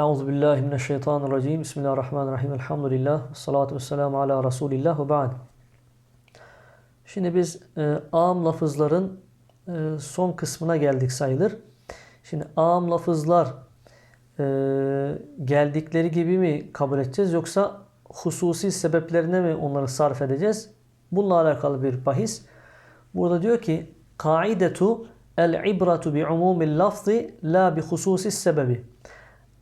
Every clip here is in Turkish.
Euzu billahi mineşşeytanirracim. Bismillahirrahmanirrahim. Elhamdülillah. Salatu vesselamu ala Resulillah ve ba'd. Şimdi biz e, ağam lafızların e, son kısmına geldik sayılır. Şimdi ağam lafızlar e, geldikleri gibi mi kabul edeceğiz yoksa hususi sebeplerine mi onları sarf edeceğiz? Bununla alakalı bir bahis. Burada diyor ki kaidetu el ibratu bi umumil lafzi la bi hususis sebebi.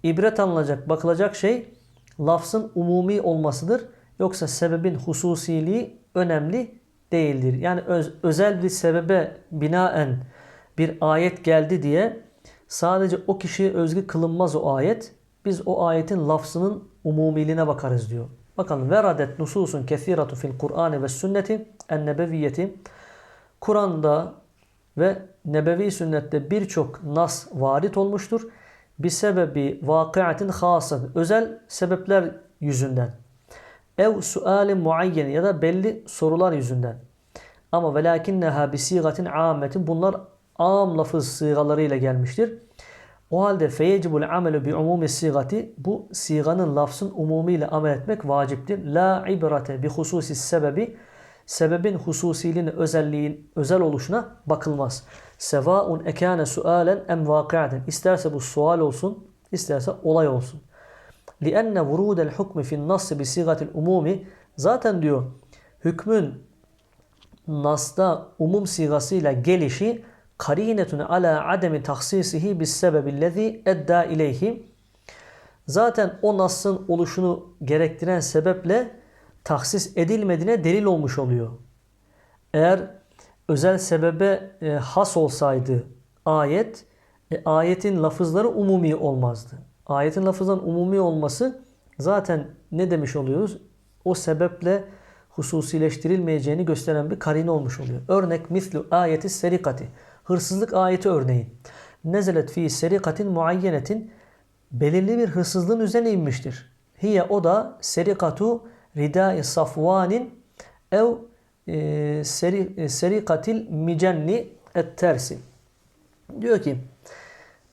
İbret alınacak, bakılacak şey lafzın umumi olmasıdır. Yoksa sebebin hususiliği önemli değildir. Yani öz- özel bir sebebe binaen bir ayet geldi diye sadece o kişiye özgü kılınmaz o ayet. Biz o ayetin lafzının umumiliğine bakarız diyor. Bakalım veradet nususun kesiratu fil Kur'an ve sünneti en nebeviyeti Kur'an'da ve nebevi sünnette birçok nas varit olmuştur. Bir sebebi vakiatin hasın özel sebepler yüzünden. Ev sualin muayyen ya da belli sorular yüzünden. Ama velakinneha bi sigatin ammetin bunlar am lafız sigalarıyla gelmiştir. O halde feyecibul amelu bi umumi sigati bu siganın lafzın umumiyle amel etmek vaciptir. La ibrate bi hususi sebebi sebebin hususiliğine özelliğin özel oluşuna bakılmaz. Sevaun ekane sualen em vakiaten. İsterse bu sual olsun, isterse olay olsun. لِأَنَّ وُرُودَ الْحُكْمِ فِي النَّصِّ بِسِيغَةِ الْاُمُومِ Zaten diyor hükmün Nas'ta umum sigasıyla gelişi karinetun ala ademi taksisihi bis sebebillezi edda ileyhi zaten o Nas'ın oluşunu gerektiren sebeple taksis edilmediğine delil olmuş oluyor. Eğer özel sebebe e, has olsaydı ayet, e, ayetin lafızları umumi olmazdı. Ayetin lafızların umumi olması zaten ne demiş oluyoruz? O sebeple hususileştirilmeyeceğini gösteren bir karine olmuş oluyor. Örnek mislu ayeti serikati. Hırsızlık ayeti örneğin. Nezelet fi serikatin muayyenetin belirli bir hırsızlığın üzerine inmiştir. Hiye o da serikatu ridai safvanin ev e, seri, e, serikatil micenni et tersi. Diyor ki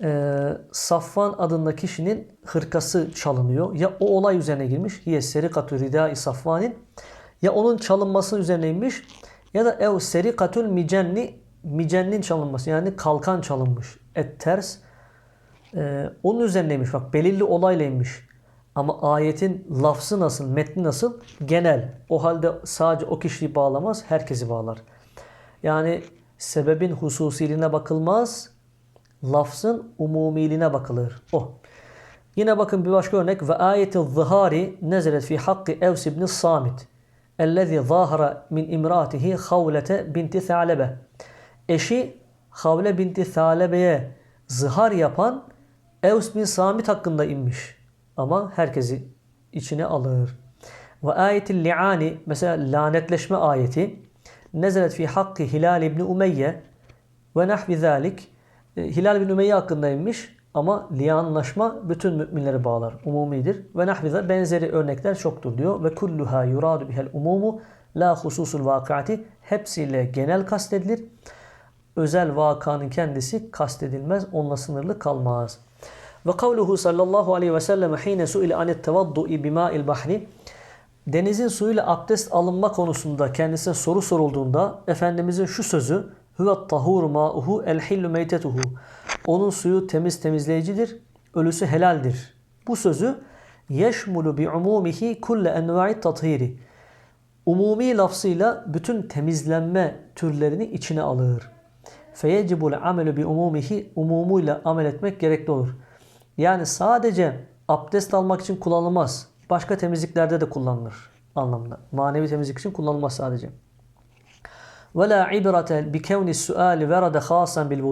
e, Safvan adında kişinin hırkası çalınıyor. Ya o olay üzerine girmiş. Hiye serikatu ridai safvanin ya onun çalınması üzerine inmiş ya da ev serikatul micenni micennin çalınması yani kalkan çalınmış. Et ters e, onun üzerineymiş. Bak belirli olayla inmiş. Ama ayetin lafzı nasıl, metni nasıl? Genel. O halde sadece o kişiyi bağlamaz, herkesi bağlar. Yani sebebin hususiliğine bakılmaz, lafzın umumiliğine bakılır. O. Yine bakın bir başka örnek. Ve ayeti zihari nezelet fi hakkı Evs ibn Samit. Ellezî zâhara min imratihi Havlete binti Thâlebe. Eşi Havle binti Thâlebe'ye zihar yapan Evs bin Samit hakkında inmiş. Ama herkesi içine alır. Ve ayetil li'ani mesela lanetleşme ayeti nezelet fi hakkı Hilal ibn Umeyye ve nahvi zalik E, Hilal bin Ümeyye hakkında inmiş ama liyanlaşma bütün müminleri bağlar. Umumidir. Ve nahvize benzeri örnekler çoktur diyor. Ve kulluha yuradu bihel umumu la hususul vakati hepsiyle genel kastedilir. Özel vakanın kendisi kastedilmez. Onunla sınırlı kalmaz. Ve kavluhu sallallahu aleyhi ve sellem hine suile anet tevaddu'i bima'il bahri Denizin suyuyla abdest alınma konusunda kendisine soru sorulduğunda Efendimizin şu sözü Huve tahur ma'uhu el hillu meytetuhu. Onun suyu temiz temizleyicidir, ölüsü helaldir. Bu sözü yeşmulu bi umumihi kulle enva'i tathiri. Umumi lafzıyla bütün temizlenme türlerini içine alır. Feyecibul amelu bi umumihi umumuyla amel etmek gerekli olur. Yani sadece abdest almak için kullanılmaz. Başka temizliklerde de kullanılır anlamında. Manevi temizlik için kullanılmaz sadece. Ve la ibrate bi kevni suali verade hasan bil.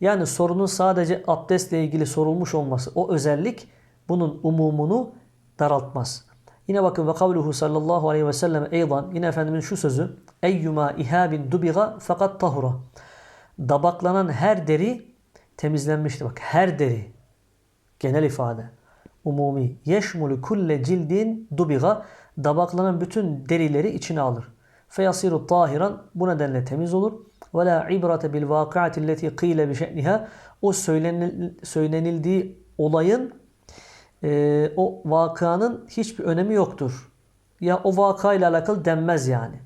Yani sorunun sadece abdestle ilgili sorulmuş olması, o özellik bunun umumunu daraltmaz. Yine bakın ve kavluhu sallallahu aleyhi ve sellem eydan yine Efendimizin şu sözü eyyuma ihabin dubiga fakat tahura. Dabaklanan her deri temizlenmiştir. Bak her deri. Genel ifade. Umumi. Yeşmulu kulle cildin dubiga. Dabaklanan bütün derileri içine alır. Feyasiru tahiran. Bu nedenle temiz olur. Ve la ibrate bil vakiati leti qile bi şe'niha. O söylenil, söylenildiği olayın e, o vakanın hiçbir önemi yoktur. Ya o vakayla alakalı denmez yani.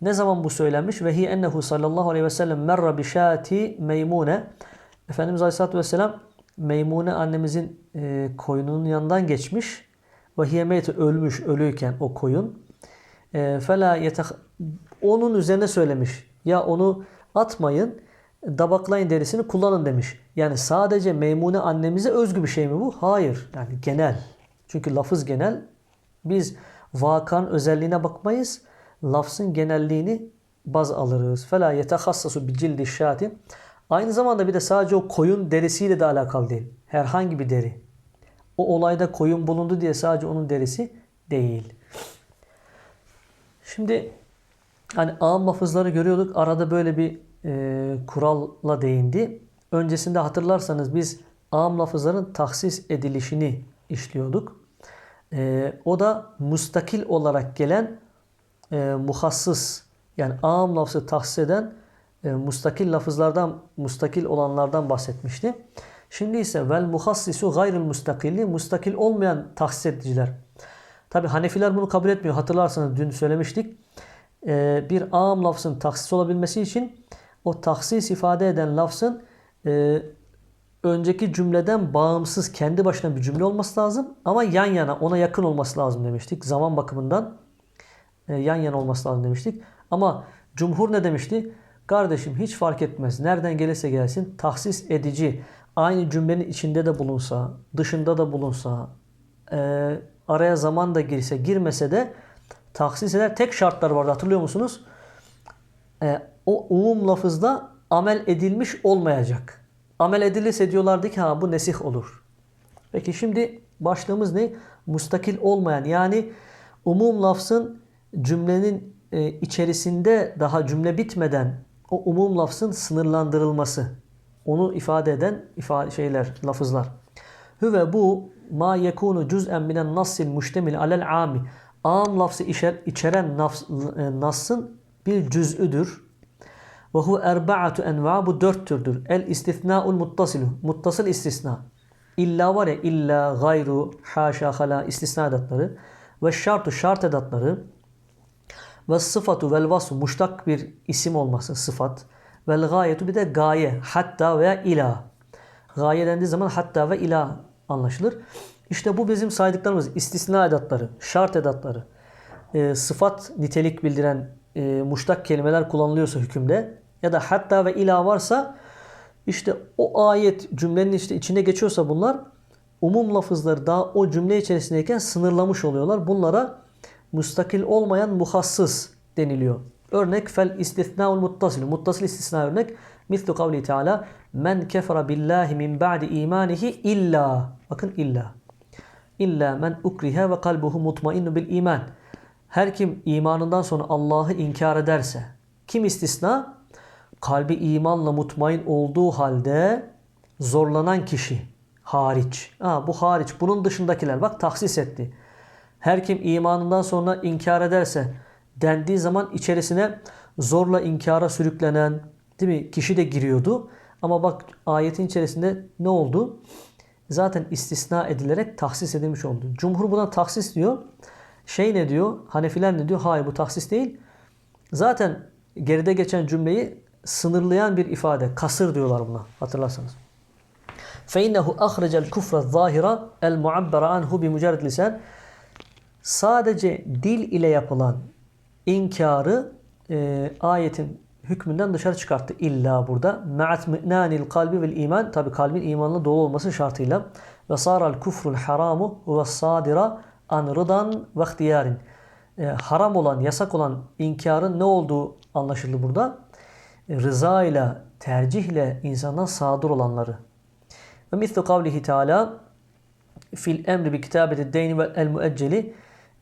Ne zaman bu söylenmiş? Ve hi ennehu sallallahu aleyhi ve sellem merra bi şati meymune. Efendimiz Aleyhisselatü Vesselam Meymune annemizin e, koyununun yanından geçmiş. Ve hiye meyte ölmüş, ölüyken o koyun. E, fela yetek onun üzerine söylemiş. Ya onu atmayın, dabaklayın derisini kullanın demiş. Yani sadece Meymune annemize özgü bir şey mi bu? Hayır. Yani genel. Çünkü lafız genel. Biz vakan özelliğine bakmayız. Lafzın genelliğini baz alırız. Fela yetehassasu bi cildi şati. Aynı zamanda bir de sadece o koyun derisiyle de alakalı değil. Herhangi bir deri. O olayda koyun bulundu diye sadece onun derisi değil. Şimdi hani ağam lafızları görüyorduk. Arada böyle bir e, kuralla değindi. Öncesinde hatırlarsanız biz ağam lafızların tahsis edilişini işliyorduk. E, o da mustakil olarak gelen e, muhassıs yani ağam lafzı tahsis eden e, mustakil lafızlardan, mustakil olanlardan bahsetmişti. Şimdi ise vel muhassisu gayril mustakilli, mustakil olmayan tahsis ediciler. Tabi Hanefiler bunu kabul etmiyor. Hatırlarsanız dün söylemiştik. E, bir ağam lafzın tahsis olabilmesi için o tahsis ifade eden lafzın e, önceki cümleden bağımsız kendi başına bir cümle olması lazım ama yan yana ona yakın olması lazım demiştik. Zaman bakımından yan yana olması lazım demiştik. Ama cumhur ne demişti? Kardeşim hiç fark etmez. Nereden gelirse gelsin tahsis edici aynı cümlenin içinde de bulunsa, dışında da bulunsa, e, araya zaman da girse, girmese de tahsis eder. Tek şartlar vardı hatırlıyor musunuz? E, o umum lafızda amel edilmiş olmayacak. Amel edilirse diyorlardı ki ha bu nesih olur. Peki şimdi başlığımız ne? Mustakil olmayan yani umum lafzın cümlenin e, içerisinde daha cümle bitmeden o umum lafzın sınırlandırılması. Onu ifade eden ifade şeyler, lafızlar. Hüve bu ma yekunu cüz'en minen nassil müştemil alel ami. Am lafzı içer, içeren nafs, e, nassın bir cüz'üdür. Ve hu erba'atu enva bu dört türdür. El istisna'ul muttasilu. Muttasıl istisna. İlla var ya illa gayru haşa hala istisna edatları. Ve şartu şart edatları. Ve sıfatu vel vasu muştak bir isim olması sıfat. Vel gayetu bir de gaye hatta veya ila. Gaye dendiği zaman hatta ve ila anlaşılır. İşte bu bizim saydıklarımız istisna edatları, şart edatları. E, sıfat nitelik bildiren e, muştak kelimeler kullanılıyorsa hükümde ya da hatta ve ila varsa işte o ayet cümlenin işte içinde geçiyorsa bunlar umum lafızları daha o cümle içerisindeyken sınırlamış oluyorlar. Bunlara mustakil olmayan muhassıs deniliyor. Örnek fel istisnaul muttasil. Muttasil istisna örnek. Mislu kavli teala men kefera billahi min ba'di imanihi illa. Bakın illa. İlla men ukrihe ve kalbuhu mutmainnu bil iman. Her kim imanından sonra Allah'ı inkar ederse. Kim istisna? Kalbi imanla mutmain olduğu halde zorlanan kişi hariç. Ha, bu hariç. Bunun dışındakiler bak tahsis etti. Her kim imanından sonra inkar ederse dendiği zaman içerisine zorla inkara sürüklenen değil mi kişi de giriyordu. Ama bak ayetin içerisinde ne oldu? Zaten istisna edilerek tahsis edilmiş oldu. Cumhur buna tahsis diyor. Şey ne diyor? Hanefiler ne diyor? Hayır bu tahsis değil. Zaten geride geçen cümleyi sınırlayan bir ifade. Kasır diyorlar buna hatırlarsanız. فَاِنَّهُ اَخْرَجَ الْكُفْرَ الظَّاهِرَ الْمُعَبَّرَ عَنْهُ بِمُجَرَدْ lisan Sadece dil ile yapılan inkarı e, ayetin hükmünden dışarı çıkarttı illa burada. Ma'at mi'nanil kalbi vel iman. Tabi kalbin imanla dolu olması şartıyla. Ve saral kufrul haramu ve sadira an rıdan ve ihtiyarin. E, haram olan, yasak olan inkarın ne olduğu anlaşıldı burada. E, rıza ile, tercihle insandan sadır olanları. Ve mislu kavlihi teala fil emri bi kitabeti deyni ve el müecceli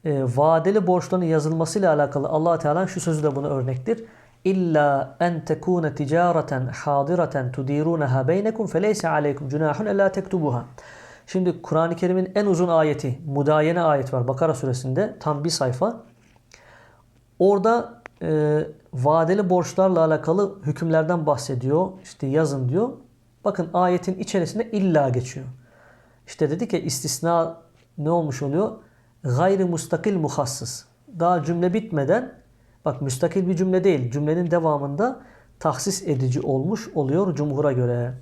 e, vadeli borçların yazılmasıyla alakalı allah Teala şu sözü de buna örnektir. İlla en tekune ticareten hadireten tudirunaha beynekum feleyse aleykum cunahun ella tektubuha. Şimdi Kur'an-ı Kerim'in en uzun ayeti, Mudayene ayet var Bakara suresinde tam bir sayfa. Orada e, vadeli borçlarla alakalı hükümlerden bahsediyor. İşte yazın diyor. Bakın ayetin içerisinde illa geçiyor. İşte dedi ki istisna ne olmuş oluyor? Gayri mustakil muhassıs. Daha cümle bitmeden bak müstakil bir cümle değil. Cümlenin devamında tahsis edici olmuş oluyor cumhura göre.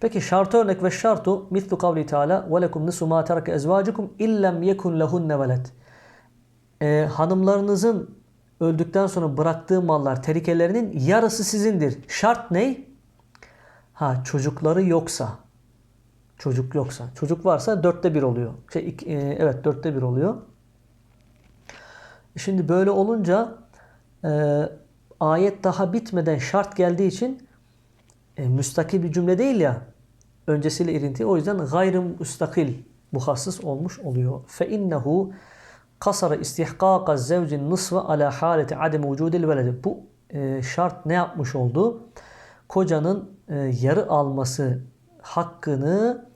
Peki şartı örnek ve şartu mislu kavli teala ve lekum nisu ma terake ezvacukum illem yekun lehunne veled. Ee, hanımlarınızın öldükten sonra bıraktığı mallar terikelerinin yarısı sizindir. Şart ne? Ha çocukları yoksa. Çocuk yoksa. Çocuk varsa dörtte bir oluyor. Şey, iki- e, evet dörtte bir oluyor. Şimdi böyle olunca e, ayet daha bitmeden şart geldiği için e, müstakil bir cümle değil ya öncesiyle irinti. O yüzden gayrı müstakil muhassıs olmuş oluyor. Fe innehu kasara istihkaka zevcin nısve ala haleti adem vücudil veledi. Bu e, şart ne yapmış oldu? Kocanın e, yarı alması hakkını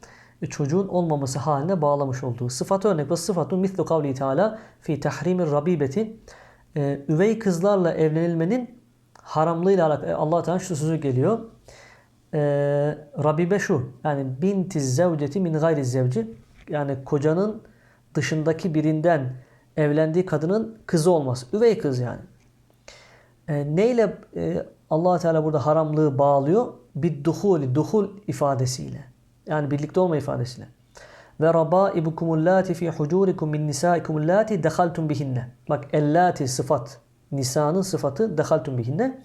e, çocuğun olmaması haline bağlamış olduğu. Sıfat örnek ve sıfatu mislu kavli teala fi tahrimir rabibeti. E, üvey kızlarla evlenilmenin haramlığıyla alakalı Allah Teala şu sözü geliyor. E, rabibe şu yani binti zevceti min gayri zevci yani kocanın dışındaki birinden evlendiği kadının kızı olması. Üvey kız yani. E, neyle e, allah Teala burada haramlığı bağlıyor? Bir duhul, duhul ifadesiyle. Yani birlikte olma ifadesiyle. Ve rabaibukumul lati fi hucurikum min nisaikumul lati dehaltum bihinne. Bak ellati sıfat. Nisa'nın sıfatı dehaltum bihinne.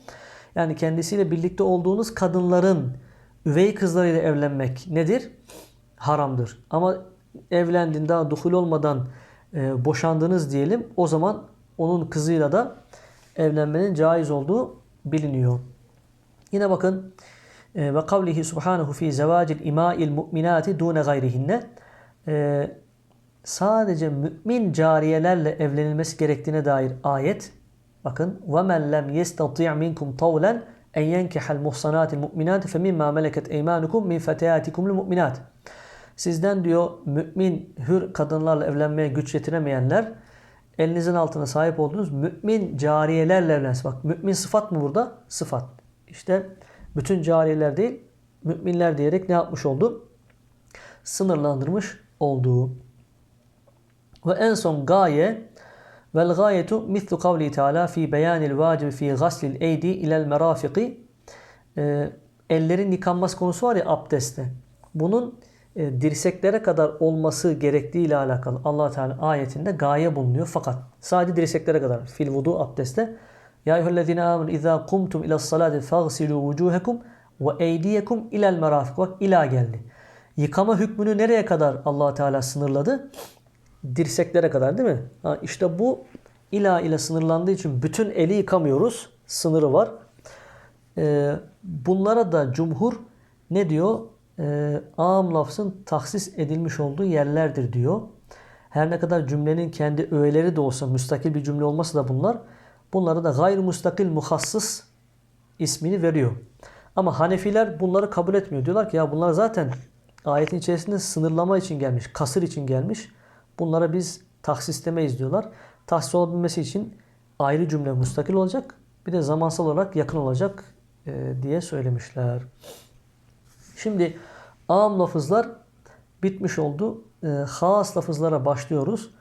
Yani kendisiyle birlikte olduğunuz kadınların üvey kızlarıyla evlenmek nedir? Haramdır. Ama evlendin daha duhul olmadan e, boşandınız diyelim. O zaman onun kızıyla da evlenmenin caiz olduğu biliniyor. Yine bakın ve kavlihi subhanahu fi zevacil ima'il mu'minati dune gayrihinne e, sadece mümin cariyelerle evlenilmesi gerektiğine dair ayet bakın ve men lem yestati' minkum tawlen en yenkihal muhsanatil mu'minati fe mimma meleket eymanukum min fetayatikumul mu'minat Sizden diyor mümin hür kadınlarla evlenmeye güç yetiremeyenler elinizin altına sahip olduğunuz mümin cariyelerle evlensin. Bak mümin sıfat mı burada? Sıfat. İşte bütün cariyeler değil müminler diyerek ne yapmış oldu? Sınırlandırmış olduğu. Ve en son gaye vel gayetu mislu kavli teala fi beyanil vacib fi gaslil eydi ilel merafiki Ee, ellerin yıkanması konusu var ya abdestte. Bunun e, dirseklere kadar olması gerektiği ile alakalı allah Teala ayetinde gaye bulunuyor. Fakat sadece dirseklere kadar fil vudu abdestte Ya eyyühellezine amenu izâ kumtum ila salati fagsilû vucûhekum ve eydiyekum ilel merafik. Bak ila geldi. Yıkama hükmünü nereye kadar allah Teala sınırladı? Dirseklere kadar değil mi? Ha, işte bu ila ile sınırlandığı için bütün eli yıkamıyoruz. Sınırı var. Ee, bunlara da cumhur ne diyor? Ee, am lafzın tahsis edilmiş olduğu yerlerdir diyor. Her ne kadar cümlenin kendi öğeleri de olsa müstakil bir cümle olmasa da bunlar bunlara da gayr müstakil muhassıs ismini veriyor. Ama Hanefiler bunları kabul etmiyor. Diyorlar ki ya bunlar zaten ayetin içerisinde sınırlama için gelmiş, kasır için gelmiş. Bunlara biz tahsis demeyiz diyorlar. Tahsis olabilmesi için ayrı cümle müstakil olacak. Bir de zamansal olarak yakın olacak e, diye söylemişler. Şimdi am lafızlar bitmiş oldu. E, has lafızlara başlıyoruz.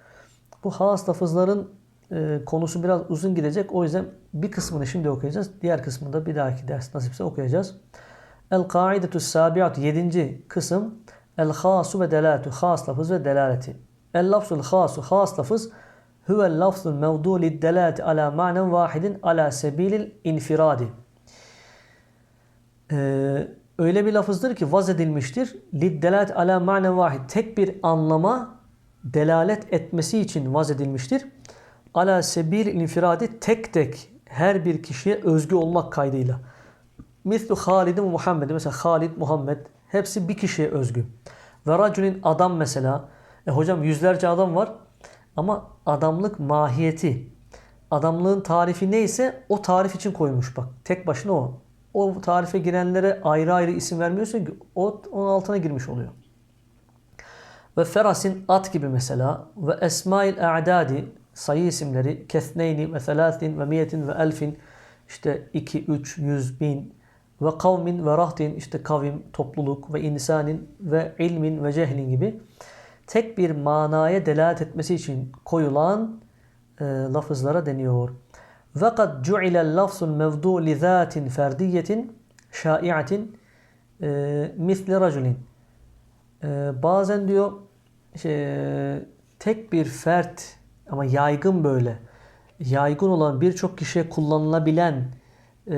Bu has lafızların e, konusu biraz uzun gidecek. O yüzden bir kısmını şimdi okuyacağız. Diğer kısmını da bir dahaki ders nasipse okuyacağız. El kaidetü sabiatü yedinci kısım El hasu ve delalatu has lafız ve delaleti. El lafzul hasu has lafız huvel lafzul mevdu lid delaleti ala ma'nen vahidin ala sebilil infiradi. Ee, öyle bir lafızdır ki vaz edilmiştir. Liddelat ala ma'ne vahid. Tek bir anlama delalet etmesi için vaz edilmiştir. Ala sebil infiradi tek tek her bir kişiye özgü olmak kaydıyla. Mislu Halid'in Muhammed. Mesela Halid, Muhammed. Hepsi bir kişiye özgü. Ve raculin adam mesela. E hocam yüzlerce adam var. Ama adamlık mahiyeti. Adamlığın tarifi neyse o tarif için koymuş bak. Tek başına o. O tarife girenlere ayrı ayrı isim vermiyorsun ki o onun altına girmiş oluyor. Ve ferasin at gibi mesela ve esmail a'dadi sayı isimleri kethneyni ve thalathin ve miyetin ve elfin işte 2, 3, 100, bin ve kavmin ve rahtin işte kavim, topluluk ve insanin ve ilmin ve cehlin gibi tek bir manaya delalet etmesi için koyulan e, lafızlara deniyor. Lafzul mevdu li zatin ferdiyetin şai'atin e, misli raculin. E, bazen diyor şey, tek bir fert ama yaygın böyle yaygın olan birçok kişiye kullanılabilen e,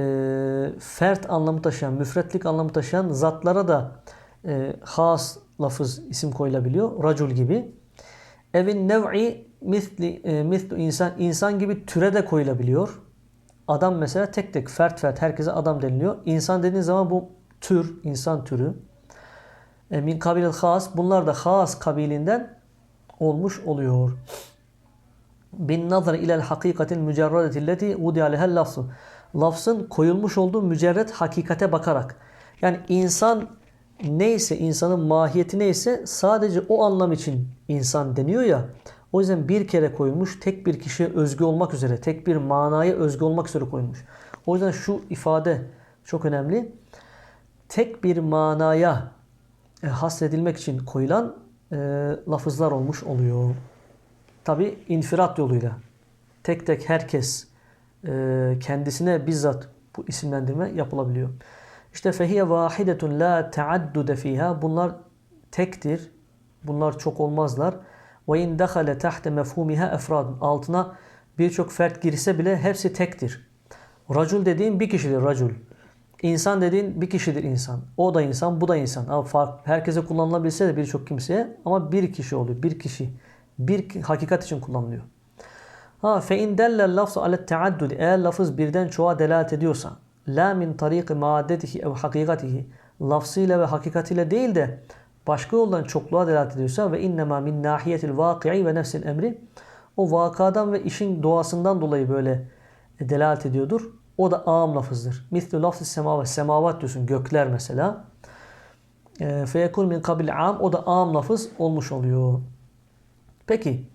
fert anlamı taşıyan, müfretlik anlamı taşıyan zatlara da e, has lafız isim koyulabiliyor. Racul gibi. Evin nev'i misli, e, misli insan, insan gibi türe de koyulabiliyor. Adam mesela tek tek fert fert herkese adam deniliyor. İnsan dediğin zaman bu tür, insan türü. E, min kabilel has. Bunlar da has kabilinden olmuş oluyor. Bin nazar ilel hakikatil mücerredeti leti vudi aleyhel lafzu. Lafzın koyulmuş olduğu mücerred hakikate bakarak. Yani insan neyse, insanın mahiyeti neyse sadece o anlam için insan deniyor ya. O yüzden bir kere koyulmuş, tek bir kişiye özgü olmak üzere, tek bir manaya özgü olmak üzere koyulmuş. O yüzden şu ifade çok önemli. Tek bir manaya e, hasredilmek için koyulan e, lafızlar olmuş oluyor. Tabi infirat yoluyla. Tek tek herkes e, kendisine bizzat bu isimlendirme yapılabiliyor. İşte fehiye vahidetun la taaddude fiha. Bunlar tektir. Bunlar çok olmazlar. Ve in dehale tahte mefhumiha efrad. Altına birçok fert girse bile hepsi tektir. Racul dediğin bir kişidir racul. İnsan dediğin bir kişidir insan. O da insan, bu da insan. Ama fark, herkese kullanılabilse de birçok kimseye ama bir kişi oluyor. Bir kişi. Bir hakikat için kullanılıyor. Ha fe in dellel lafzu ale taaddud eğer lafız birden çoğa delalet ediyorsa la min tariki maddetihi ev hakikatihi lafzıyla ve hakikatiyle değil de başka yoldan çokluğa delalet ediyorsa ve innema min nahiyetil vaki'i ve nefsil emri o vakadan ve işin doğasından dolayı böyle delalet ediyordur. O da am lafızdır. Mislu lafzı semavat. Semavat diyorsun. Gökler mesela. E, feyekul min kabil am. O da am lafız olmuş oluyor. Peki.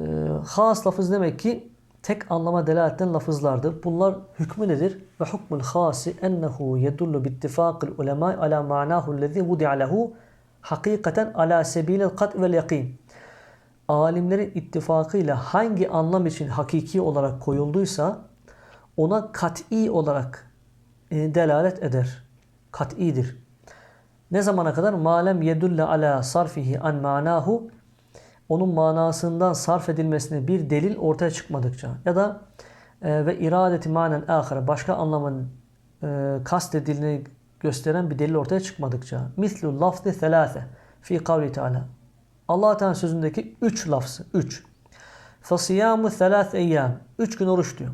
E, has lafız demek ki tek anlama delalet eden lafızlardır. Bunlar hükmü nedir? Ve hukmul hasi ennehu yedullu bittifakil ulema ala ma'nahu lezi vudi'a lehu hakikaten ala sebilel kat vel yakin. Alimlerin ittifakıyla hangi anlam için hakiki olarak koyulduysa ona kat'i olarak e, delalet eder. Kat'idir. Ne zamana kadar? Malem yedulle ala sarfihi an manahu onun manasından sarf edilmesine bir delil ortaya çıkmadıkça ya da e, ve iradeti manen ahire başka anlamın e, kastedildiğini gösteren bir delil ortaya çıkmadıkça mislu lafzi selase fi kavli teala Allah Teala sözündeki üç lafzı, üç. Fasiyamu selas eyyam. Üç gün oruç diyor.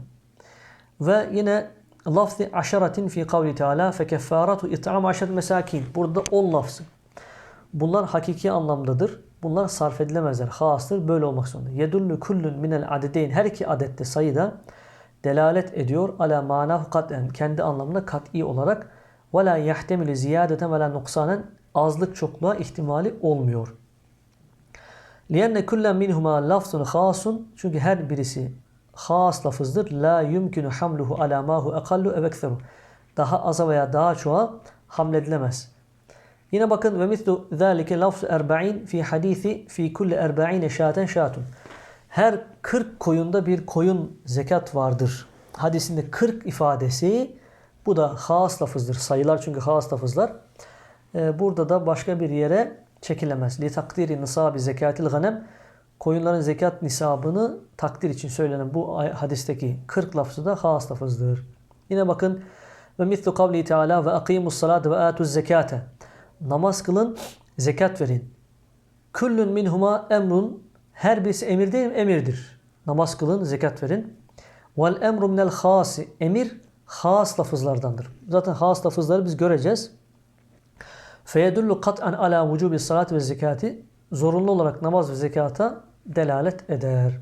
Ve yine lafzi aşaratin fi kavli teala fe keffaratu it'am aşer mesakin. Burada on lafzı. Bunlar hakiki anlamdadır. Bunlar sarf edilemezler. Hastır. Böyle olmak zorunda. Yedullu kullun minel adedeyn. Her iki adette sayıda delalet ediyor. Ala manahu kat'en. Kendi anlamında kat'i olarak. Ve la yahtemilu ziyadeten ve la nuksanen. Azlık çokluğa ihtimali olmuyor. Liyenne kullen minhuma lafzun hasun. Çünkü her birisi has lafızdır. La yumkinu hamluhu ala mahu ekallu ev ekseru. Daha aza veya daha çoğa hamledilemez. Yine bakın ve mislu zâlike lafzu erba'in fi hadisi fi kulli erba'ine şaten şatun. Her 40 koyunda bir koyun zekat vardır. Hadisinde 40 ifadesi bu da has lafızdır. Sayılar çünkü has lafızlar. Ee, burada da başka bir yere çekilemez. Li takdiri nisabi zekatil ganem koyunların zekat nisabını takdir için söylenen bu hadisteki 40 lafzı da has lafızdır. Yine bakın ve mislu kavli teala ve akimus salate ve atuz zekate. Namaz kılın, zekat verin. Küllün minhuma emrun. Her birisi emir değil mi? Emirdir. Namaz kılın, zekat verin. Vel emru minel hasi. Emir has lafızlardandır. Zaten has lafızları biz göreceğiz. Feyedullu kat'an ala vücubi salat ve zekati. Zorunlu olarak namaz ve zekata delalet eder.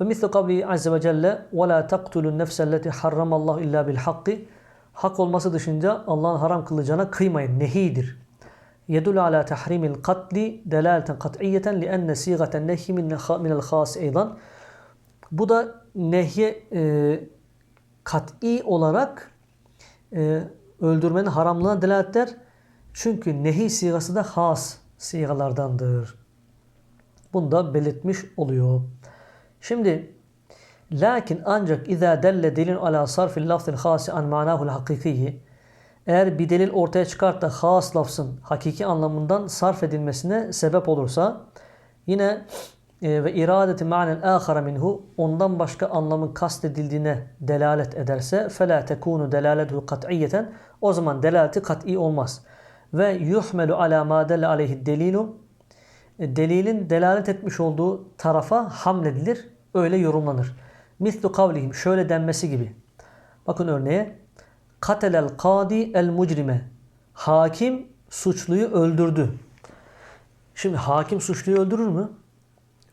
Ve mislu kavli azze ve celle ve la taqtulun nefselleti harramallahu illa bil hakki. Hak olması dışında Allah'ın haram kılacağına kıymayın. Nehidir. يدل على تحريم القتل دلالة قطعية لأن صيغة النهي من من الخاص أيضا. Bu da nehye e, kat'i olarak e, öldürmenin haramlığına delalet eder. Çünkü nehi sigası da has sigalardandır. Bunu da belirtmiş oluyor. Şimdi lakin ancak izâ delle delil ala sarfil lafzil hasi an manahul hakikiyi eğer bir delil ortaya çıkart da has lafzın hakiki anlamından sarf edilmesine sebep olursa yine e, ve iradeti ma'nel ahara minhu ondan başka anlamın kastedildiğine delalet ederse fela tekunu delaletu kat'iyeten o zaman delaleti kat'i olmaz. Ve yuhmelu ala ma delle aleyhi delilu e, delilin delalet etmiş olduğu tarafa hamledilir. Öyle yorumlanır. Mislu kavlihim şöyle denmesi gibi. Bakın örneğe. Katelel kadi el mucrime. Hakim suçluyu öldürdü. Şimdi hakim suçluyu öldürür mü?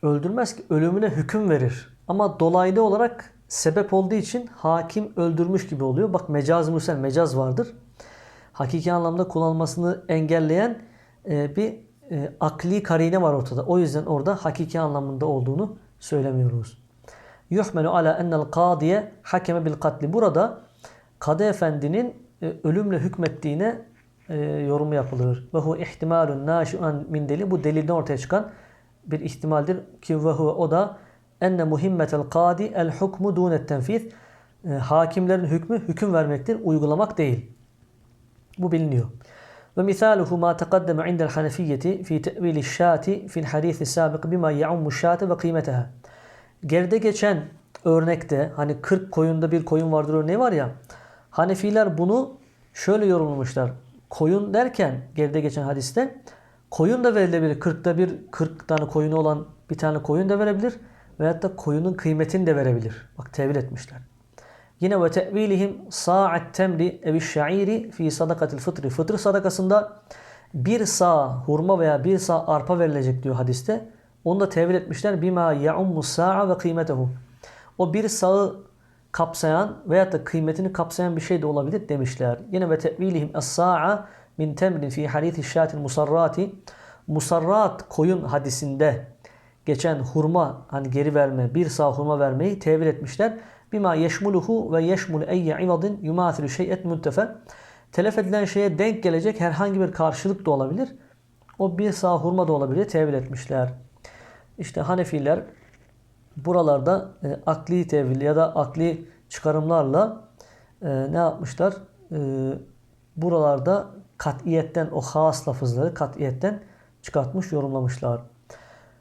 Öldürmez ki ölümüne hüküm verir. Ama dolaylı olarak sebep olduğu için hakim öldürmüş gibi oluyor. Bak mecaz müsel mecaz vardır. Hakiki anlamda kullanılmasını engelleyen e, bir e, akli karine var ortada. O yüzden orada hakiki anlamında olduğunu söylemiyoruz. Yuhmelu ala ennel kadiye hakeme bil katli. Burada Kadı Efendi'nin e, ölümle hükmettiğine e, yorumu yapılır. Ve hu ihtimalun naşi'an min delil. Bu delilden ortaya çıkan bir ihtimaldir ki ve hu o da enne muhimmetel kadi el hukmu dunet tenfiz. E, hakimlerin hükmü hüküm vermektir, uygulamak değil. Bu biliniyor. Ve misaluhu ma taqaddeme indel hanefiyeti fi te'vili şati fil hadisi sabık bima ya'ummu şati ve kıymeteha. Geride geçen örnekte hani 40 koyunda bir koyun vardır örneği var ya. Hanefiler bunu şöyle yorumlamışlar. Koyun derken geride geçen hadiste koyun da verilebilir. 40'ta bir 40 tane koyunu olan bir tane koyun da verebilir. Veyahut da koyunun kıymetini de verebilir. Bak tevil etmişler. Yine ve tevilihim sa'at temri evi şairi fi sadakatil fıtri. Fıtır sadakasında bir sağ hurma veya bir sağ arpa verilecek diyor hadiste. Onu da tevil etmişler. Bima ya'ummu sa'a ve kıymetehu. O bir sağı kapsayan veyahut da kıymetini kapsayan bir şey de olabilir demişler. Yine ve tevilihim es-sa'a min temrin fi hadisi şatil musarrati. Musarrat koyun hadisinde geçen hurma hani geri verme, bir sağ hurma vermeyi tevil etmişler. Bima yeşmuluhu ve yeşmul eyye ivadin yumathilu şey'et müntefe. Telef edilen şeye denk gelecek herhangi bir karşılık da olabilir. O bir sağ hurma da olabilir tevil etmişler. İşte Hanefiler buralarda e, akli tevil ya da akli çıkarımlarla e, ne yapmışlar? E, buralarda katiyetten o has lafızları katiyetten çıkartmış yorumlamışlar.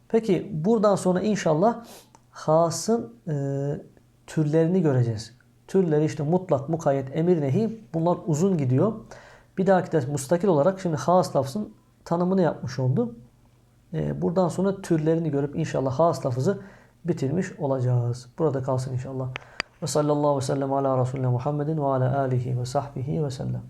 Peki buradan sonra inşallah hasın e, türlerini göreceğiz. Türleri işte mutlak, mukayyet, emir, nehi bunlar uzun gidiyor. Bir dahaki ders mustakil olarak şimdi has lafzın tanımını yapmış oldu. E, buradan sonra türlerini görüp inşallah has lafızı bitirmiş olacağız. Burada kalsın inşallah. Ve sallallahu ve sellem ala Resulüne Muhammedin ve ala alihi ve sahbihi ve sellem.